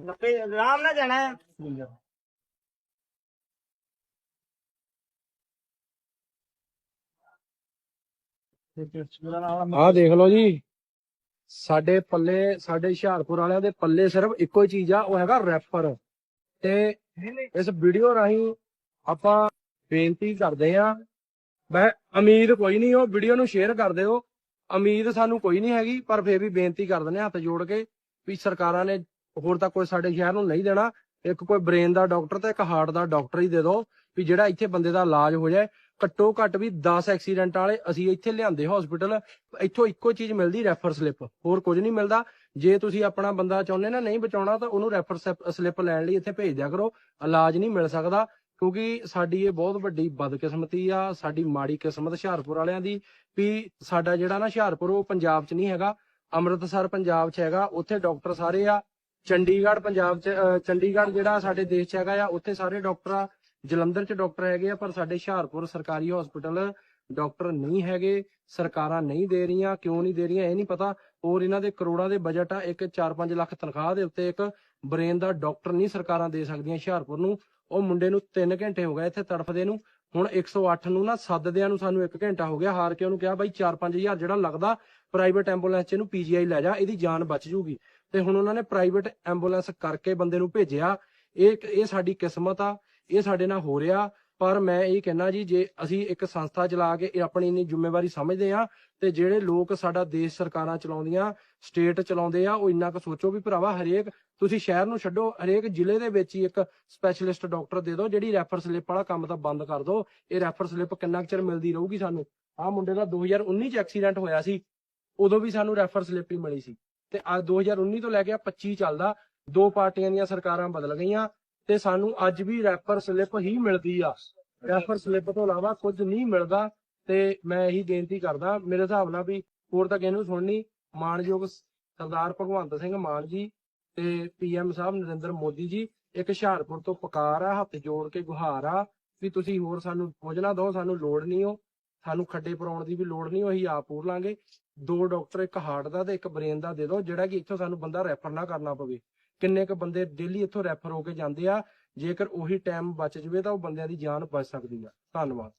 ਨੱਪੇ ਆਰਾਮ ਨਾਲ ਜਾਣਾ ਹੈ। ਆਹ ਦੇਖ ਲਓ ਜੀ। ਸਾਡੇ ਪੱਲੇ ਸਾਡੇ ਹੁਸ਼ਿਆਰਪੁਰ ਵਾਲਿਆਂ ਦੇ ਪੱਲੇ ਸਿਰਫ ਇੱਕੋ ਹੀ ਚੀਜ਼ ਆ ਉਹ ਹੈਗਾ ਰੈਫਰ ਤੇ ਇਸ ਵੀਡੀਓ ਰਾਹੀਂ ਆਪਾਂ ਬੇਨਤੀ ਕਰਦੇ ਆ ਮੈਂ ਉਮੀਦ ਕੋਈ ਨਹੀਂ ਉਹ ਵੀਡੀਓ ਨੂੰ ਸ਼ੇਅਰ ਕਰ ਦਿਓ। ਉਮੀਦ ਸਾਨੂੰ ਕੋਈ ਨਹੀਂ ਹੈਗੀ ਪਰ ਫੇਰ ਵੀ ਬੇਨਤੀ ਕਰ ਦਿੰਦੇ ਹੱਥ ਜੋੜ ਕੇ ਵੀ ਸਰਕਾਰਾਂ ਨੇ ਹੋਰ ਤਾਂ ਕੋਈ ਸਾਡੇ ਸ਼ਹਿਰ ਨੂੰ ਨਹੀਂ ਦੇਣਾ। ਇੱਕ ਕੋਈ ਬ੍ਰੇਨ ਦਾ ਡਾਕਟਰ ਤੇ ਇੱਕ ਹਾਰਟ ਦਾ ਡਾਕਟਰ ਹੀ ਦੇ ਦਿਓ ਵੀ ਜਿਹੜਾ ਇੱਥੇ ਬੰਦੇ ਦਾ ਇਲਾਜ ਹੋ ਜਾਏ। ਘੱਟੋ ਘੱਟ ਵੀ 10 ਐਕਸੀਡੈਂਟ ਵਾਲੇ ਅਸੀਂ ਇੱਥੇ ਲਿਆਂਦੇ ਹਸਪੀਟਲ ਇੱਥੋਂ ਇੱਕੋ ਚੀਜ਼ ਮਿਲਦੀ ਰੈਫਰ ਸਲਿੱਪ ਹੋਰ ਕੁਝ ਨਹੀਂ ਮਿਲਦਾ। ਜੇ ਤੁਸੀਂ ਆਪਣਾ ਬੰਦਾ ਚਾਹੁੰਦੇ ਨਾ ਨਹੀਂ ਬਚਾਉਣਾ ਤਾਂ ਉਹਨੂੰ ਰੈਫਰ ਸਲਿੱਪ ਲੈਣ ਲਈ ਇੱਥੇ ਭੇਜ ਦਿਆ ਕਰੋ। ਇਲਾਜ ਨਹੀਂ ਮਿਲ ਸਕਦਾ ਕਿਉਂਕਿ ਸਾਡੀ ਇਹ ਬਹੁਤ ਵੱਡੀ ਬਦਕਿਸਮਤੀ ਆ, ਸਾਡੀ ਮਾੜੀ ਕਿਸਮਤ ਹੁਸ਼ਿਆਰਪੁਰ ਵਾਲਿਆਂ ਦੀ ਵੀ ਸਾਡਾ ਜਿਹੜਾ ਨਾ ਹੁਸ਼ਿਆਰਪੁਰ ਉਹ ਪੰਜਾਬ 'ਚ ਨਹੀਂ ਹੈਗਾ। ਅੰਮ੍ਰਿਤਸਰ ਪੰਜਾਬ 'ਚ ਹੈਗਾ, ਉੱਥੇ ਡਾਕਟਰ ਸਾਰੇ ਆ। ਚੰਡੀਗੜ੍ਹ ਪੰਜਾਬ 'ਚ ਅਹ, ਚੰਡੀਗੜ੍ਹ ਜਿਹੜਾ ਸਾਡੇ ਦੇਸ਼ 'ਚ ਹੈਗਾ ਆ ਉੱਥੇ ਸਾਰੇ ਡਾਕਟਰ ਆ ਜਲੰਧਰ 'ਚ ਡਾਕਟਰ ਹੈਗੇ ਆ ਪਰ ਸਾਡੇ ਹੁਸ਼ਿਆਰਪੁਰ ਸਰਕਾਰੀ ਹਸਪੀਟਲ ਡਾਕਟਰ ਨਹੀਂ ਹੈਗੇ ਸਰਕਾਰਾਂ ਨਹੀਂ ਦੇ ਰਹੀਆਂ ਕਿਉਂ ਨਹੀਂ ਦੇ ਰਹੀਆਂ ਇਹ ਨਹੀਂ ਪਤਾ। ਹੋਰ ਇਹਨਾਂ ਦੇ ਕਰੋੜਾਂ ਦੇ ਬਜਟ ਆ ਇੱਕ 4-5 ਲੱਖ ਤਨਖਾਹ ਦੇ ਉੱਤੇ ਇੱਕ ਬ੍ਰੇਨ ਦਾ ਡਾਕਟਰ ਨਹੀਂ ਸਰਕਾਰਾਂ ਦੇ ਸਕਦੀਆਂ ਹੁਸ਼ਿਆਰਪੁਰ ਨੂੰ। ਉਹ ਮੁੰਡੇ ਨੂੰ 3 ਘੰਟੇ ਹੋ ਗਏ ਇੱਥੇ ਤੜਫਦੇ ਨੂੰ। ਹੁਣ 108 ਨੂੰ ਨਾ ਸੱਦਦਿਆਂ ਨੂੰ ਸਾਨੂੰ 1 ਘੰਟਾ ਹੋ ਗਿਆ ਹਾਰ ਕੇ ਉਹਨੂੰ ਕਿਹਾ ਬਾਈ 4-5000 ਜਿਹੜਾ ਲੱਗਦਾ ਪ੍ਰਾਈਵੇਟ ਐਂਬੂਲੈਂਸ 'ਚ ਇਹਨੂੰ ਪੀਜੀਆਈ ਲੈ ਜਾ ਇਹਦੀ ਜਾਨ ਬਚ ਜੂਗੀ। ਤੇ ਹੁਣ ਉਹਨਾਂ ਨੇ ਪ੍ਰਾਈਵੇਟ ਐਂਬੂਲੈਂਸ ਕਰਕੇ ਬੰਦੇ ਨੂੰ ਭੇਜਿਆ। ਇਹ ਇਹ ਸਾਡੀ ਕਿਸਮਤ ਆ, ਇਹ ਸਾਡੇ ਨਾਲ ਹੋ ਰਿਹਾ। ਪਰ ਮੈਂ ਇਹ ਕਹਿਣਾ ਜੀ, ਜੇ ਅਸੀਂ ਇੱਕ ਸੰਸਥਾ ਚਲਾ ਕੇ ਇਹ ਆਪਣੀ ਇੰਨੀ ਜ਼ਿੰਮੇਵਾਰੀ ਸਮਝਦੇ ਆ ਤੇ ਜਿਹੜੇ ਲੋਕ ਸਾਡਾ ਦੇਸ਼ ਸਰਕਾਰਾਂ ਚਲਾਉਂਦੀਆਂ ਸਟੇਟ ਚਲਾਉਂਦੇ ਆ, ਉਹ ਇੰਨਾ ਕੁ ਸੋਚੋ ਵੀ ਭਰਾਵਾ ਹਰੇਕ, ਤੁਸੀਂ ਸ਼ਹਿਰ ਨੂੰ ਛੱਡੋ, ਹਰੇਕ ਜ਼ਿਲ੍ਹੇ ਦੇ ਵਿੱਚ ਹੀ ਇੱਕ ਸਪੈਸ਼ਲਿਸਟ ਡਾਕਟਰ ਦੇ ਦਿਓ, ਜਿਹੜੀ ਰੈਫਰ ਸਲਿੱਪ ਵਾਲਾ ਕੰਮ ਤਾਂ ਬੰਦ ਕਰ ਦਿਓ। ਇਹ ਰੈਫਰ ਸਲਿੱਪ ਕਿੰਨਾ ਕੁ ਚਿਰ ਮਿਲਦੀ ਰਹੂਗੀ ਸਾਨੂੰ? ਆਹ ਮੁੰਡੇ ਦਾ 2019 ਚ ਐਕਸੀਡੈਂਟ ਹੋਇਆ ਸੀ, ਉਦੋਂ ਵੀ ਸਾਨੂੰ ਰੈਫਰ ਸਲਿੱਪ ਹੀ ਮਿਲੀ ਸੀ। ਤੇ ਅੱਜ 2019 ਤੋਂ ਲੈ ਕੇ ਆ 25 ਚੱਲਦਾ, ਦੋ ਪਾਰਟੀਆਂ ਦੀਆਂ ਸਰਕਾਰਾਂ ਬਦਲ ਗਈਆਂ ਤੇ ਸਾਨੂੰ ਅੱਜ ਵੀ ਰੈਫਰ ਸਲਿੱਪ ਹੀ ਮਿਲਦੀ ਆ। ਰੈਫਰ ਸਲਿੱਪ ਤੋਂ ਇਲਾਵਾ ਕੁਝ ਨਹੀਂ ਮਿਲਦਾ ਤੇ ਮੈਂ ਇਹੀ ਬੇਨਤੀ ਕਰਦਾ, ਮੇਰੇ ਹਿਸਾਬ ਨਾਲ ਵੀ ਹੋਰ ਤਾਂ ਕਿਸੇ ਨੂੰ ਸੁਣਨੀ ਮਾਨਯੋਗ ਸਰਦਾਰ ਭਗਵੰਤ ਸਿੰਘ ਮਾਨ ਜੀ ਤੇ ਪੀਐਮ ਸਾਹਿਬ ਨਰਿੰਦਰ ਮੋਦੀ ਜੀ, ਇੱਕ ਹੁਸ਼ਿਆਰਪੁਰ ਤੋਂ ਪੁਕਾਰ ਆ, ਹੱਥ ਜੋੜ ਕੇ ਗੁਹਾਰ ਆ, ਵੀ ਤੁਸੀਂ ਹੋਰ ਸਾਨੂੰ ਕੁਝ ਨਾ ਦਿਓ, ਸਾਨੂੰ ਲੋੜ ਨਹੀਂ ਹੋ ਸਾਨੂੰ ਖੱਡੇ ਪਰਾਉਣ ਦੀ ਵੀ ਲੋੜ ਨਹੀਂ, ਉਹ ਅਸੀਂ ਆਪ ਪੂਰ ਲਾਂਗੇ। ਦੋ ਡਾਕਟਰ, ਇੱਕ ਹਾਰਟ ਦਾ ਤੇ ਇੱਕ ਬ੍ਰੇਨ ਦਾ ਦੇ ਦਿਓ ਜਿਹੜਾ ਕਿ ਇੱਥੋਂ ਸਾਨੂੰ ਬੰਦਾ ਰੈਫਰ ਨਾ ਕਰਨਾ ਪਵੇ। ਕਿੰਨੇ ਕ ਬੰਦੇ ਡੇਲੀ ਇੱਥੋਂ ਰੈਫਰ ਹੋ ਕੇ ਜਾਂਦੇ ਆ, ਜੇਕਰ ਉਹੀ ਟਾਈਮ ਬਚ ਜਵੇ ਤਾਂ ਉਹ ਬੰਦਿਆਂ ਦੀ ਜਾਨ ਬਚ ਸਕਦੀ ਆ। ਧੰਨਵਾਦ।